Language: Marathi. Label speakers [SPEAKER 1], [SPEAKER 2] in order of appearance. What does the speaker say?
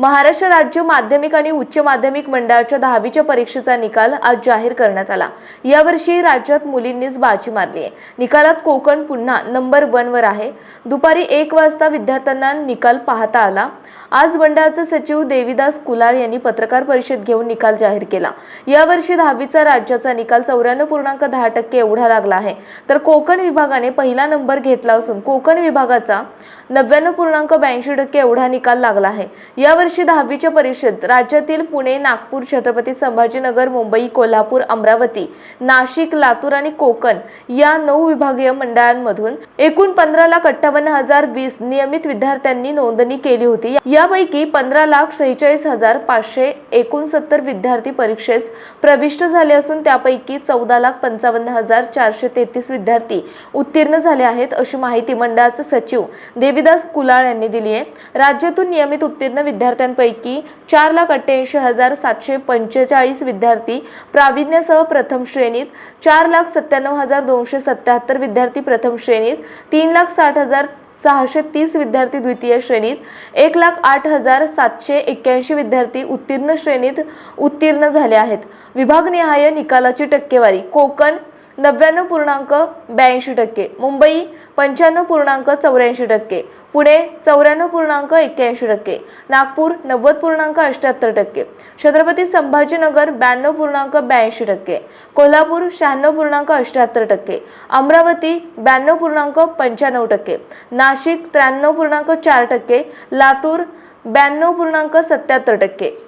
[SPEAKER 1] महाराष्ट्र राज्य माध्यमिक आणि उच्च माध्यमिक मंडळाच्या दहावीच्या परीक्षेचा निकाल आज जाहीर करण्यात आला. यावर्षी राज्यात मुलींनीच बाजी मारली आहे. निकालात कोकण पुन्हा नंबर वन वर आहे. दुपारी एक वाजता विद्यार्थ्यांना निकाल पाहता आला. आज मंडळाचे सचिव देवीदास कुलाळ यांनी पत्रकार परिषद घेऊन निकाल जाहीर केला. यावर्षी दहावीचा राज्याचा निकाल चौऱ्याण्णव पूर्णांक दहा टक्के एवढा लागला आहे. तर कोकण विभागाने पहिला नंबर घेतला असून कोकण विभागाचा नव्याण्णव पूर्णांक ब्याऐंशी टक्के एवढा निकाल लागला आहे. यावर्षी दहावीच्या परीक्षेत राज्यातील पुणे नागपूर छत्रपती संभाजीनगर मुंबई कोल्हापूर अमरावती नाशिक लातूर आणि कोकण या नऊ विभागीय मंडळांमधून एकूण पंधरा लाख अठ्ठावन्न हजार वीस नियमित विद्यार्थ्यांनी नोंदणी केली होती. यापैकी पंधरा लाख सेहेचाळीस हजार पाचशे एकोणसत्तर विद्यार्थी परीक्षेस प्रविष्ट झाले असून त्यापैकी चौदा लाख पंचावन्न हजार चारशे तेहतीस विद्यार्थी उत्तीर्ण झाले आहेत अशी माहिती मंडळाचे सचिव देविदास कुलाळ यांनी दिली आहे. राज्यातून नियमित उत्तीर्ण विद्यार्थ्यांपैकी चार लाख अठ्ठ्याऐंशी हजार सातशे पंचेचाळीस विद्यार्थी प्राविण्यासह प्रथम श्रेणीत चार लाख सत्त्याण्णव हजार दोनशे सत्याहत्तर विद्यार्थी प्रथम श्रेणीत तीन लाख साठ हजार सहाशे तीस विद्यार्थी द्वितीय श्रेणीत एक लाख आठ हजार सातशे एक्क्याऐंशी विद्यार्थी उत्तीर्ण श्रेणीत उत्तीर्ण झाले आहेत. विभागनिहाय निकालाची टक्केवारी कोकण नव्याण्णव पूर्णांक ब्याऐंशी टक्के. मुंबई पंच्याण्णव पूर्णांक चौऱ्याऐंशी टक्के. पुणे चौऱ्याण्णव पूर्णांक एक्क्याऐंशी टक्के. नागपूर नव्वद पूर्णांक अठ्याहत्तर टक्के. छत्रपती संभाजीनगर ब्याण्णव पूर्णांक ब्याऐंशी टक्के. कोल्हापूर शहाण्णव पूर्णांक अठ्याहत्तर टक्के. अमरावती ब्याण्णव पूर्णांक पंच्याण्णव टक्के. नाशिक त्र्याण्णव पूर्णांक चार टक्के. लातूर ब्याण्णव पूर्णांक सत्याहत्तर टक्के.